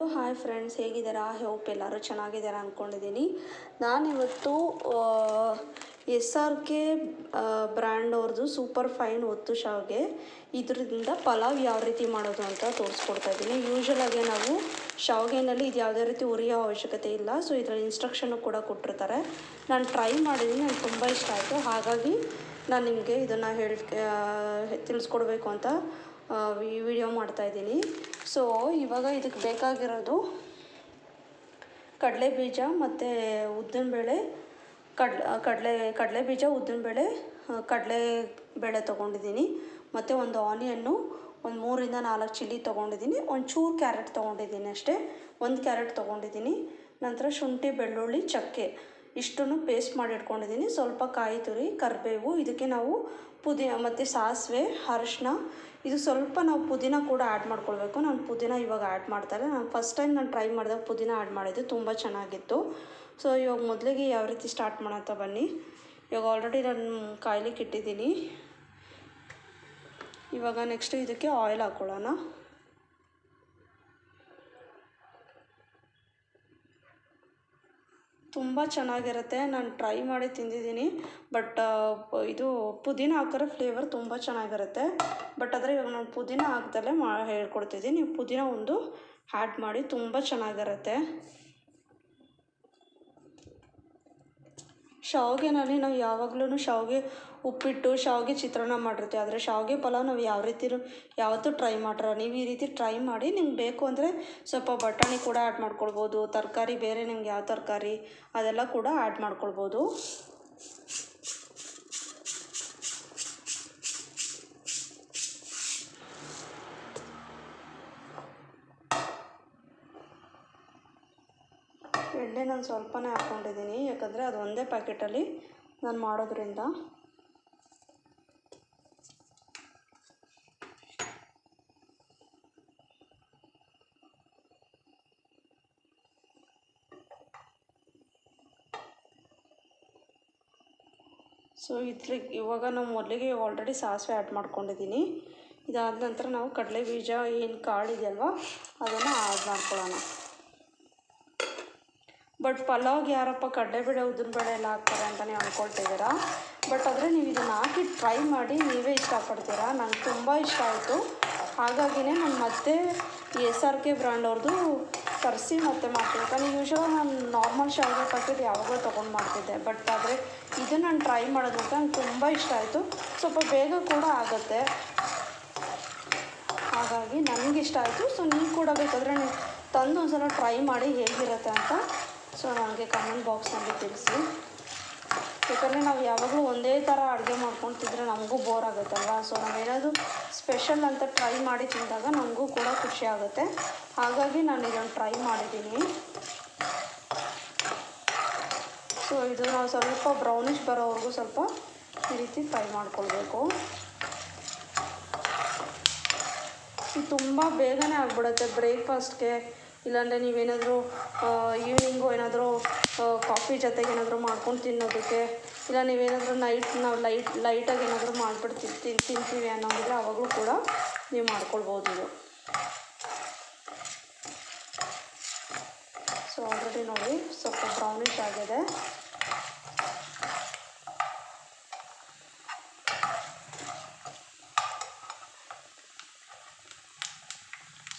Hi friends ಹೇಗಿದ್ದೀರಾ? Hope ಎಲ್ಲರೂ ಚೆನ್ನಾಗಿದ್ದೀರಾ ಅಂದ್ಕೊಂಡಿದ್ದೀನಿ ನಾನಿವತ್ತು ಎಸ್ ಆರ್ ಕೆ ಬ್ರ್ಯಾಂಡ್ ಅವ್ರದ್ದು ಸೂಪರ್ ಫೈನ್ ಒತ್ತು ಶಾವ್ಗೆ. ಇದರಿಂದ ಪಲಾವ್ ಯಾವ ರೀತಿ ಮಾಡೋದು ಅಂತ ತೋರಿಸ್ಕೊಡ್ತಾ ಇದ್ದೀನಿ. ಯೂಶ್ವಲಾಗೆ ನಾವು ಶಾವ್ಗೆನಲ್ಲಿ ಇದು ಯಾವುದೇ ರೀತಿ ಉರಿಯೋ ಅವಶ್ಯಕತೆ ಇಲ್ಲ. ಸೊ ಇದರಲ್ಲಿ ಇನ್ಸ್ಟ್ರಕ್ಷನ್ನು ಕೂಡ ಕೊಟ್ಟಿರ್ತಾರೆ. ನಾನು ಟ್ರೈ ಮಾಡಿದ್ದೀನಿ ನನಗೆ ತುಂಬ ಇಷ್ಟ ಆಯಿತು. ಹಾಗಾಗಿ ನಾನು ನಿಮಗೆ ಇದನ್ನು ಹೇಳಿ ತಿಳಿಸ್ಕೊಡ್ಬೇಕು ಅಂತ ವಿಡಿಯೋ ಮಾಡ್ತಾಯಿದ್ದೀನಿ ಸೊ ಇವಾಗ ಇದಕ್ಕೆ ಬೇಕಾಗಿರೋದು ಕಡಲೆ ಬೀಜ ಮತ್ತು ಉದ್ದಿನಬೇಳೆ ಕಡ್ಲೆ ಕಡಲೆ ಕಡಲೆ ಬೀಜ ಉದ್ದಿನಬೇಳೆ ಕಡಲೆ ಬೇಳೆ ತೊಗೊಂಡಿದ್ದೀನಿ. ಮತ್ತು ಒಂದು ಆನಿಯನ್ನು ಒಂದು ಮೂರಿಂದ ನಾಲ್ಕು ಚಿಲ್ಲಿ ತೊಗೊಂಡಿದ್ದೀನಿ. ಒಂದು ಚೂರು ಕ್ಯಾರೆಟ್ ತೊಗೊಂಡಿದ್ದೀನಿ ಅಷ್ಟೇ. ಒಂದು ಕ್ಯಾರೆಟ್ ತೊಗೊಂಡಿದ್ದೀನಿ. ನಂತರ ಶುಂಠಿ, ಬೆಳ್ಳುಳ್ಳಿ, ಚಕ್ಕೆ ಇಷ್ಟನ್ನು ಪೇಸ್ಟ್ ಮಾಡಿ ಇಟ್ಕೊಂಡಿದ್ದೀನಿ. ಸ್ವಲ್ಪ ಕಾಯಿ ತುರಿ, ಕರಿಬೇವು, ಇದಕ್ಕೆ ನಾವು ಪುದೀನ ಮತ್ತು ಸಾಸಿವೆ ಅರಶಿನ ಇದು ಸ್ವಲ್ಪ ನಾವು ಪುದೀನ ಕೂಡ ಆ್ಯಡ್ ಮಾಡ್ಕೊಳ್ಬೇಕು. ನಾನು ಪುದೀನ ಇವಾಗ ಆ್ಯಡ್ ಮಾಡ್ತಾರೆ ನಾನು ಫಸ್ಟ್ ಟೈಮ್ ನಾನು ಟ್ರೈ ಮಾಡಿದಾಗ ಪುದೀನ ಆ್ಯಡ್ ಮಾಡಿದ್ದು ತುಂಬ ಚೆನ್ನಾಗಿತ್ತು. ಸೊ ಇವಾಗ ಮೊದಲಿಗೆ ಯಾವ ರೀತಿ ಸ್ಟಾರ್ಟ್ ಮಾಡೋಂತ ಬನ್ನಿ. ಇವಾಗ ಆಲ್ರೆಡಿ ನಾನು ಕಾಯ್ಲಿಕ್ಕೆ ಇಟ್ಟಿದ್ದೀನಿ. ಇವಾಗ ನೆಕ್ಸ್ಟ್ ಇದಕ್ಕೆ ಆಯಿಲ್ ಹಾಕ್ಕೊಳ್ಳೋಣ ತುಂಬ ಚೆನ್ನಾಗಿರುತ್ತೆ. ನಾನು ಟ್ರೈ ಮಾಡಿ ತಿಂದಿದ್ದೀನಿ. ಬಟ್ ಇದು ಪುದೀನ ಹಾಕಿದ್ರೆ ಫ್ಲೇವರ್ ತುಂಬ ಚೆನ್ನಾಗಿರುತ್ತೆ. ಬಟ್ ಆದರೆ ಇವಾಗ ನಾನು ಪುದೀನ ಹಾಕ್ದಲ್ಲೇ ಮಾ, ಹೇಳ್ಕೊಡ್ತಿದ್ದೀನಿ. ಪುದೀನ ಒಂದು ಆ್ಯಡ್ ಮಾಡಿ ತುಂಬ ಚೆನ್ನಾಗಿರುತ್ತೆ. ಶಾವಿಗೆನಲ್ಲಿ ನಾವು ಯಾವಾಗ್ಲೂ ಶಾವಿಗೆ ಉಪ್ಪಿಟ್ಟು, ಶಾವಿಗೆ ಚಿತ್ರಾನ್ನ ಮಾಡಿರ್ತೀವಿ. ಆದರೆ ಶಾವಿಗೆ ಪಲಾವ್ ನಾವು ಯಾವ ರೀತಿ ಯಾವತ್ತೂ ಟ್ರೈ ಮಾಡ್ರ ನೀವು ಈ ರೀತಿ ಟ್ರೈ ಮಾಡಿ ನಿಮ್ಗೆ ಬೇಕು ಅಂದರೆ ಸ್ವಲ್ಪ ಬಟಾಣಿ ಕೂಡ ಆ್ಯಡ್ ಮಾಡ್ಕೊಳ್ಬೋದು, ತರಕಾರಿ ಬೇರೆ ನಿಮ್ಗೆ ಯಾವ ತರಕಾರಿ ಅದೆಲ್ಲ ಕೂಡ ಆ್ಯಡ್ ಮಾಡ್ಕೊಳ್ಬೋದು. ನಾನು ಸ್ವಲ್ಪನೇ ಹಾಕ್ಕೊಂಡಿದ್ದೀನಿ, ಯಾಕಂದರೆ ಅದು ಒಂದೇ ಪ್ಯಾಕೆಟಲ್ಲಿ ನಾನು ಮಾಡೋದ್ರಿಂದ. ಸೊ ಇದ್ರಿಗೆ ಇವಾಗ ನಾವು ಮೊದಲಿಗೆ ಆಲ್ರೆಡಿ ಸಾಸಿವೆ ಆ್ಯಡ್ ಮಾಡ್ಕೊಂಡಿದ್ದೀನಿ ಇದಾದ ನಂತರ ನಾವು ಕಡಲೆ ಬೀಜ ಏನು ಕಾಳಿದೆಯಲ್ವ ಅದನ್ನು ಆ್ಯಡ್ ಮಾಡ್ಕೊಳ್ಳೋಣ. ಬಟ್ ಪಲಾವ್ಗೆ ಯಾರಪ್ಪ ಕಡಲೆಬೇಳೆ ಉದ್ದಿನಬೇಳೆ ಎಲ್ಲ ಹಾಕ್ತಾರೆ ಅಂತ ನೀವು ಅಂದ್ಕೊಳ್ತಿದ್ದೀರಾ ಬಟ್ ಆದರೆ ನೀವು ಇದನ್ನು ಹಾಕಿ ಟ್ರೈ ಮಾಡಿ ನೀವೇ ಇಷ್ಟಪಡ್ತೀರಾ? ನಂಗೆ ತುಂಬ ಇಷ್ಟ ಆಯಿತು. ಹಾಗಾಗಿನೇ ನಾನು ಮತ್ತೆ ಎಸ್ ಆರ್ ಕೆ ಬ್ರ್ಯಾಂಡ್ ಅವ್ರದ್ದು ತರಿಸಿ ಮತ್ತೆ ಮಾಡ್ತೀನಿ. ನಾನು ಯೂಶ್ವಲಾಗಿ ನಾನು ನಾರ್ಮಲ್ ಶಾವಿಗೆ ಪ್ಯಾಕೆಟ್ ಯಾವಾಗಲೂ ತೊಗೊಂಡು ಮಾಡ್ತಿದ್ದೆ. ಬಟ್ ಆದರೆ ಇದು ನಾನು ಟ್ರೈ ಮಾಡೋದಂತ ನಂಗೆ ತುಂಬ ಇಷ್ಟ ಆಯಿತು. ಸ್ವಲ್ಪ ಬೇಗ ಕೂಡ ಆಗುತ್ತೆ. ಹಾಗಾಗಿ ನನಗೆ ಇಷ್ಟ ಆಯಿತು. ಸೊ ನೀವು ಕೂಡ ಬೇಕಾದರೆ ನೀವು ತಂದು ಒಂದು ಸಲ ಟ್ರೈ ಮಾಡಿ ಹೇಗಿರುತ್ತೆ ಅಂತ ಸೊ ಕಾಮನ್ ಬಾಕ್ಸ್ ಬಾಕ್ಸ್ನಲ್ಲಿ ತಿಳಿಸಿ. ಯಾಕಂದರೆ ನಾವು ಯಾವಾಗಲೂ ಒಂದೇ ಥರ ಅಡುಗೆ ಮಾಡ್ಕೊತಿದ್ರೆ ನಮಗೂ ಬೋರ್ ಆಗುತ್ತಲ್ವ? ಸೊ ನಾವೇನಾದರೂ ಸ್ಪೆಷಲ್ ಅಂತ ಟ್ರೈ ಮಾಡಿ ತಿಂದಾಗ ನಮಗೂ ಕೂಡ ಖುಷಿ ಆಗುತ್ತೆ. ಹಾಗಾಗಿ ನಾನು ಇದನ್ನು ಟ್ರೈ ಮಾಡಿದ್ದೀನಿ. ಸೊ ಇದು ನಾವು ಸ್ವಲ್ಪ ಬ್ರೌನಿಶ್ ಬರೋವರೆಗೂ ಸ್ವಲ್ಪ ಈ ರೀತಿ ಫ್ರೈ ಮಾಡ್ಕೊಳ್ಬೇಕು. ಇದು ತುಂಬ ಬೇಗನೆ ಆಗಿಬಿಡುತ್ತೆ ಬ್ರೇಕ್ಫಾಸ್ಟ್ಗೆ ಇಲ್ಲಾಂದರೆ ನೀವೇನಾದರೂ ಈವ್ನಿಂಗು ಏನಾದರೂ ಕಾಫಿ ಜೊತೆಗೆ ಏನಾದರೂ ಮಾಡ್ಕೊಂಡು ತಿನ್ನೋದಕ್ಕೆ, ಇಲ್ಲ ನೀವೇನಾದರೂ ನೈಟ್ ನಾವು ಲೈಟ್ ಲೈಟಾಗಿ ಏನಾದರೂ ಮಾಡಿಬಿಟ್ಟು ತಿನ್ ತಿಂತೀವಿ ಅನ್ನೋದಿದ್ರೆ ಆವಾಗಲೂ ಕೂಡ ನೀವು ಮಾಡ್ಕೊಳ್ಬೋದು ಇದು. ಸೊ ಆಲ್ರೆಡಿ ನೋಡಿ, ಸ್ವಲ್ಪ ಬ್ರೌನಿಶ್ ಆಗಿದೆ.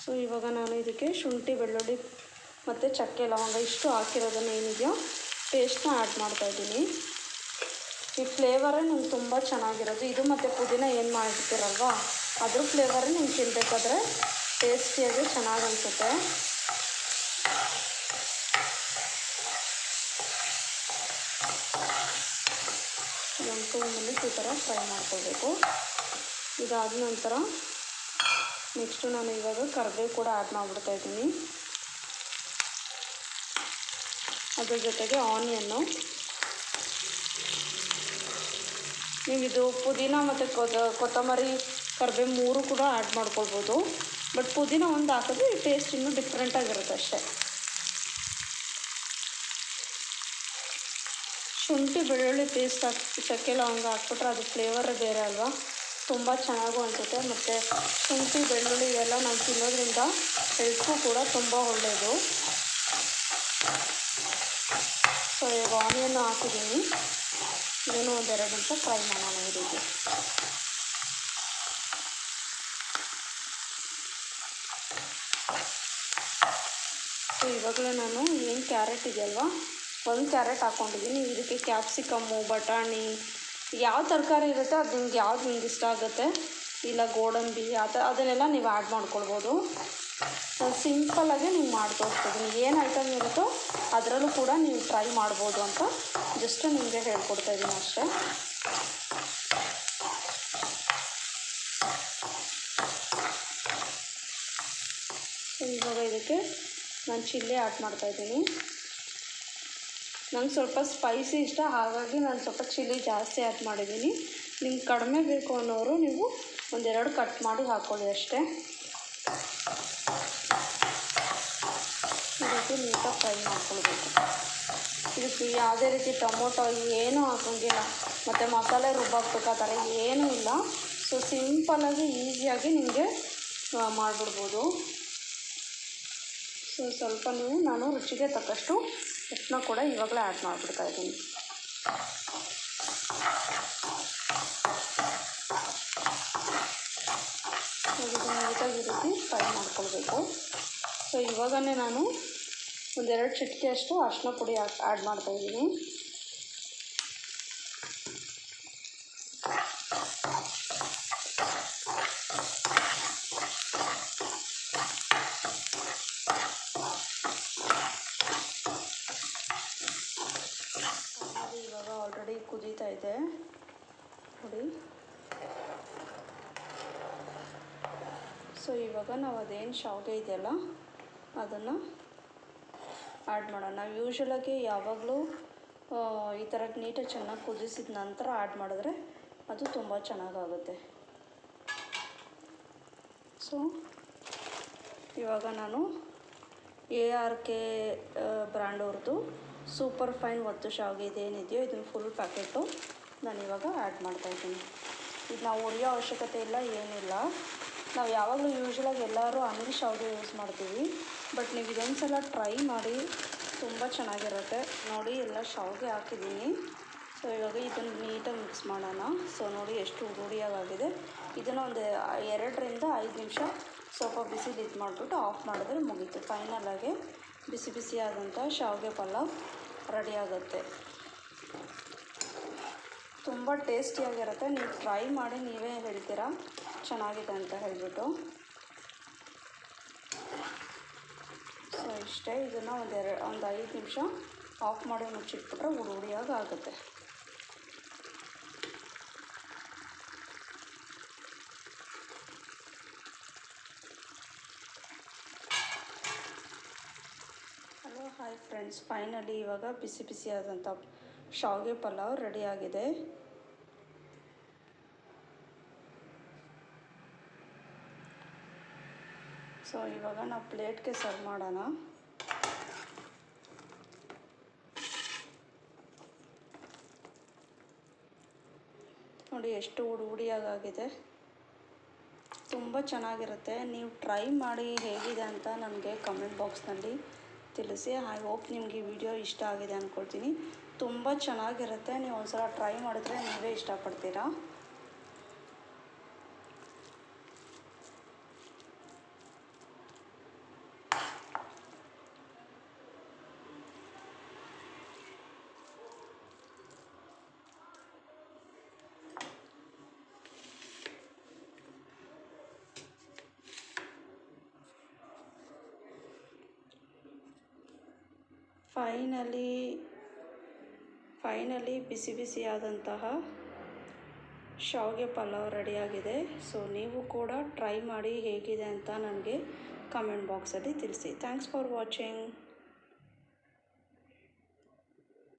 ಸೊ ಇವಾಗ ನಾನು ಇದಕ್ಕೆ ಶುಂಠಿ, ಬೆಳ್ಳುಳ್ಳಿ ಮತ್ತು ಚಕ್ಕೆ, ಲವಂಗ ಇಷ್ಟು ಹಾಕಿರೋದನ್ನು ಏನಿದೆಯೋ ಪೇಸ್ಟ್ನ ಆ್ಯಡ್ ಮಾಡ್ತಾಯಿದ್ದೀನಿ ಈ ಫ್ಲೇವರೇ ನಿಮ್ಗೆ ತುಂಬ ಚೆನ್ನಾಗಿರೋದು. ಇದು ಮತ್ತು ಪುದೀನ ಏನು ಮಾಡ್ತೀರಲ್ವ? ಅದ್ರ ಫ್ಲೇವರೇ ನಿಮ್ಗೆ ತಿನ್ನಬೇಕಾದ್ರೆ ಟೇಸ್ಟಿಯಾಗಿ ಚೆನ್ನಾಗಿ ಅನಿಸುತ್ತೆ. ಒಂದು ಟೂ ಈ ಥರ ಫ್ರೈ ಮಾಡ್ಕೋಬೇಕು ಇದಾದ ನಂತರ ನೆಕ್ಸ್ಟು ನಾನು ಇವಾಗ ಕರಿಬೇವು ಕೂಡ ಆ್ಯಡ್ ಮಾಡಿಬಿಡ್ತಾ ಇದ್ದೀನಿ. ಅದ್ರ ಜೊತೆಗೆ ಆನಿಯನ್ನು ನೀವು ಇದು ಪುದೀನ ಮತ್ತು ಕೊತ್ತ ಕೊತ್ತಂಬರಿ ಕರಿಬೇವು ಮೂರು ಕೂಡ ಆ್ಯಡ್ ಮಾಡ್ಕೊಳ್ಬೋದು. ಬಟ್ ಪುದೀನ ಒಂದು ಹಾಕಿದ್ರೆ ಟೇಸ್ಟ್ ಇನ್ನೂ ಡಿಫ್ರೆಂಟಾಗಿರುತ್ತೆ ಅಷ್ಟೇ. ಶುಂಠಿ ಬೆಳ್ಳುಳ್ಳಿ ಪೇಸ್ಟ್ ಹಾಕಿ, ಚಕ್ಕೆ ಲವಂಗ ಹಾಕ್ಬಿಟ್ರೆ ಅದು ಫ್ಲೇವರೇ ಬೇರೆ ಅಲ್ವಾ? ತುಂಬ ಚೆನ್ನಾಗೂ ಅನಿಸುತ್ತೆ. ಮತ್ತು ಶುಂಠಿ, ಬೆಳ್ಳುಳ್ಳಿ ಇವೆಲ್ಲ ನಾವು ತಿನ್ನೋದ್ರಿಂದ ಹೆಲ್ತ್ಗೂ ಕೂಡ ತುಂಬ ಒಳ್ಳೆಯದು ಸೊ ಇವಾಗ ಆನಿಯನ್ನು ಹಾಕಿದ್ದೀನಿ. ಇದನ್ನು ಒಂದೆರಡು ನಿಮಿಷ ಫ್ರೈ ಮಾಡೋಣ ಈ ರೀತಿ ಸೊ ಇವಾಗಲೇ ನಾನು ಏನು ಕ್ಯಾರೆಟ್ ಇದೆಯಲ್ವಾ? ಒಂದು ಕ್ಯಾರೆಟ್ ಹಾಕ್ಕೊಂಡಿದ್ದೀನಿ ಇದಕ್ಕೆ ಕ್ಯಾಪ್ಸಿಕಮ್ಮು ಬಟಾಣಿ ಯಾವ ತರಕಾರಿ ಇರುತ್ತೋ ಅದು ನಿಮ್ಗೆ ಯಾವ್ದು ನಿಮ್ಗೆ ಇಷ್ಟ ಆಗುತ್ತೆ? ಇಲ್ಲ ಗೋಡಂಬಿ ಆ ಥರ ಅದನ್ನೆಲ್ಲ ನೀವು ಆ್ಯಡ್ ಮಾಡ್ಕೊಳ್ಬೋದು. ನಾನು ಸಿಂಪಲ್ಲಾಗೆ ನೀವು ಮಾಡಿ ಏನು ಐಟಮ್ ಇರುತ್ತೋ ಅದರಲ್ಲೂ ಕೂಡ ನೀವು ಟ್ರೈ ಮಾಡ್ಬೋದು ಅಂತ ಜಸ್ಟ್ ನಿಮಗೆ ಹೇಳ್ಕೊಡ್ತಾ ಇದ್ದೀನಿ ಅಷ್ಟೇ. ಇವಾಗ ಇದಕ್ಕೆ ನಾನು ಚಿಲ್ಲಿ ಆ್ಯಡ್ ಮಾಡ್ತಾಯಿದ್ದೀನಿ ನಂಗೆ ಸ್ವಲ್ಪ ಸ್ಪೈಸಿ ಇಷ್ಟ, ಹಾಗಾಗಿ ನಾನು ಸ್ವಲ್ಪ ಚಿಲ್ಲಿ ಜಾಸ್ತಿ ಆ್ಯಡ್ ಮಾಡಿದ್ದೀನಿ ನಿಮ್ಗೆ ಕಡಿಮೆ ಬೇಕು ಅನ್ನೋರು ನೀವು ಒಂದೆರಡು ಕಟ್ ಮಾಡಿ ಹಾಕ್ಕೊಳ್ಳಿ ಅಷ್ಟೇ. ಇದಕ್ಕೆ ನೀಟಾಗಿ ಫ್ರೈ ಮಾಡ್ಕೊಳ್ಬೇಕು. ಇದಕ್ಕೆ ಯಾವುದೇ ರೀತಿ ಟೊಮೊಟೊ ಏನೂ ಹಾಕೋಂಗಿಲ್ಲ. ಮತ್ತು ಮಸಾಲೆ ರುಬ್ಬಾಕ್ಬೇಕು ಆ ಥರ ಏನೂ ಇಲ್ಲ. ಸೊ ಸಿಂಪಲ್ಲಾಗಿ ಈಸಿಯಾಗಿ ನಿಮಗೆ ಮಾಡಿಬಿಡ್ಬೋದು. ಸ್ವಲ್ಪ ನೀವು ನಾನು ರುಚಿಗೆ ತಕ್ಕಷ್ಟು ಉಪ್ಪನ್ನ ಕೂಡ ಇವಾಗಲೇ ಆ್ಯಡ್ ಮಾಡಿಬಿಡ್ತಾ ಇದ್ದೀನಿ. ನೀಟಾಗಿ ರೀತಿ ಫ್ರೈ ಮಾಡ್ಕೊಳ್ಬೇಕು. ಸೊ ಇವಾಗನೇ ನಾನು ಒಂದೆರಡು ಚಿಟಿಕೆಯಷ್ಟು ಅರ್ಶಿನ ಪುಡಿ ಆ್ಯಡ್ ಮಾಡ್ತಾಯಿದ್ದೀನಿ ಅದು ಇವಾಗ ಆಲ್ರೆಡಿ ಕುದೀತಾ ಇದೆ ನೋಡಿ ಸೊ ಇವಾಗ ನಾವು ಅದೇನು ಶಾವಿಗೆ ಇದೆಯಲ್ಲ, ಅದನ್ನು ಆ್ಯಡ್ ಮಾಡೋಣ. ನಾವು ಯೂಶ್ವಲಾಗಿ ಯಾವಾಗಲೂ ಈ ಥರ ನೀಟಾಗಿ ಚೆನ್ನಾಗಿ ಕುದಿಸಿದ ನಂತರ ಆ್ಯಡ್ ಮಾಡಿದ್ರೆ ಅದು ತುಂಬ ಚೆನ್ನಾಗಾಗುತ್ತೆ. ಸೊ ಇವಾಗ ನಾನು ಎ ಆರ್ ಕೆ ಬ್ರ್ಯಾಂಡ್ ಅವ್ರದ್ದು ಸೂಪರ್ ಫೈನ್ ಒತ್ತು ಶಾವಿಗೆ ಇದೇನಿದೆಯೋ ಇದನ್ನು ಫುಲ್ ಪ್ಯಾಕೆಟು ನಾನು ಇವಾಗ ಆ್ಯಡ್ ಮಾಡ್ತಾಯಿದ್ದೀನಿ ಇದು ನಾವು ಉರಿಯೋ ಅವಶ್ಯಕತೆ ಇಲ್ಲ, ಏನಿಲ್ಲ. ನಾವು ಯಾವಾಗಲೂ ಯೂಶ್ವಲಾಗಿ ಎಲ್ಲರೂ ಅನಿಲ್ ಶಾವಿಗೆ ಯೂಸ್ ಮಾಡ್ತೀವಿ. ಬಟ್ ನೀವು ಇದೊಂದು ಸಲ ಟ್ರೈ ಮಾಡಿ, ತುಂಬ ಚೆನ್ನಾಗಿರುತ್ತೆ. ನೋಡಿ, ಎಲ್ಲ ಶಾವಿಗೆ ಹಾಕಿದ್ದೀನಿ. ಸೊ ಇವಾಗ ಇದನ್ನು ನೀಟಾಗಿ ಮಿಕ್ಸ್ ಮಾಡೋಣ. ಸೊ ನೋಡಿ, ಎಷ್ಟು ರೂಢಿಯಾಗಿದೆ ಇದನ್ನು ಒಂದು ಎರಡರಿಂದ ಐದು ನಿಮಿಷ ಸ್ವಲ್ಪ ಬಿಸಿ ಇದು ಮಾಡಿಬಿಟ್ಟು ಆಫ್ ಮಾಡಿದ್ರೆ ಮುಗೀತು. ಫೈನಲಾಗಿ ಬಿಸಿ ಬಿಸಿಯಾದಂಥ ಶಾವಿಗೆ ಪಲಾವ್ ರೆಡಿ ಆಗುತ್ತೆ. ತುಂಬ ಟೇಸ್ಟಿಯಾಗಿರುತ್ತೆ ನೀವು ಟ್ರೈ ಮಾಡಿ ನೀವೇ ಹೇಳ್ತೀರಾ? ಚೆನ್ನಾಗಿದೆ ಅಂತ ಹೇಳಿಬಿಟ್ಟು. ಸೊ ಇಷ್ಟೇ. ಇದನ್ನು ಒಂದು ಎರಡು ಒಂದು ಐದು ನಿಮಿಷ ಆಫ್ ಮಾಡಿ ಮುಚ್ಚಿಟ್ಬಿಟ್ರೆ ಹುಡು ಹುಡಿಯಾಗಿ ಆಗುತ್ತೆ. ಹಲೋ ಹಾಯ್ ಫ್ರೆಂಡ್ಸ್ ಫೈನಲಿ ಇವಾಗ ಬಿಸಿ ಬಿಸಿಯಾದಂಥ ಶಾವಿಗೆ ಪಲಾವ್ ರೆಡಿಯಾಗಿದೆ ಸೊ ಇವಾಗ ನಾವು ಪ್ಲೇಟ್ಗೆ ಸರ್ವ್ ಮಾಡೋಣ. ನೋಡಿ ಎಷ್ಟು ಹುಡು ಹುಡಿಯಾಗಿದೆ ತುಂಬ ಚೆನ್ನಾಗಿರುತ್ತೆ. ನೀವು ಟ್ರೈ ಮಾಡಿ ಹೇಗಿದೆ ಅಂತ ನನಗೆ ಕಮೆಂಟ್ ಬಾಕ್ಸ್ನಲ್ಲಿ ತಿಳಿಸಿ. ಐ ಹೋಪ್ ನಿಮಗೆ ವಿಡಿಯೋ ಇಷ್ಟ ಆಗಿದೆ ಅಂದ್ಕೊಳ್ತೀನಿ ತುಂಬ ಚೆನ್ನಾಗಿರುತ್ತೆ. ನೀವು ಒಂದ್ಸಲ ಟ್ರೈ ಮಾಡಿದ್ರೆ ನೀವೇ ಇಷ್ಟಪಡ್ತೀರಾ? ಫೈನಲಿ ಫೈನಲಿ ಬಿಸಿ ಬಿಸಿಯಾದಂತಹ ಶಾವಿಗೆ ಪಲಾವ್ ರೆಡಿಯಾಗಿದೆ. ಸೊ, ನೀವು ಕೂಡ ಟ್ರೈ ಮಾಡಿ ಹೇಗಿದೆ ಅಂತ ನನಗೆ ಕಮೆಂಟ್ ಬಾಕ್ಸಲ್ಲಿ ತಿಳಿಸಿ. Thanks for watching.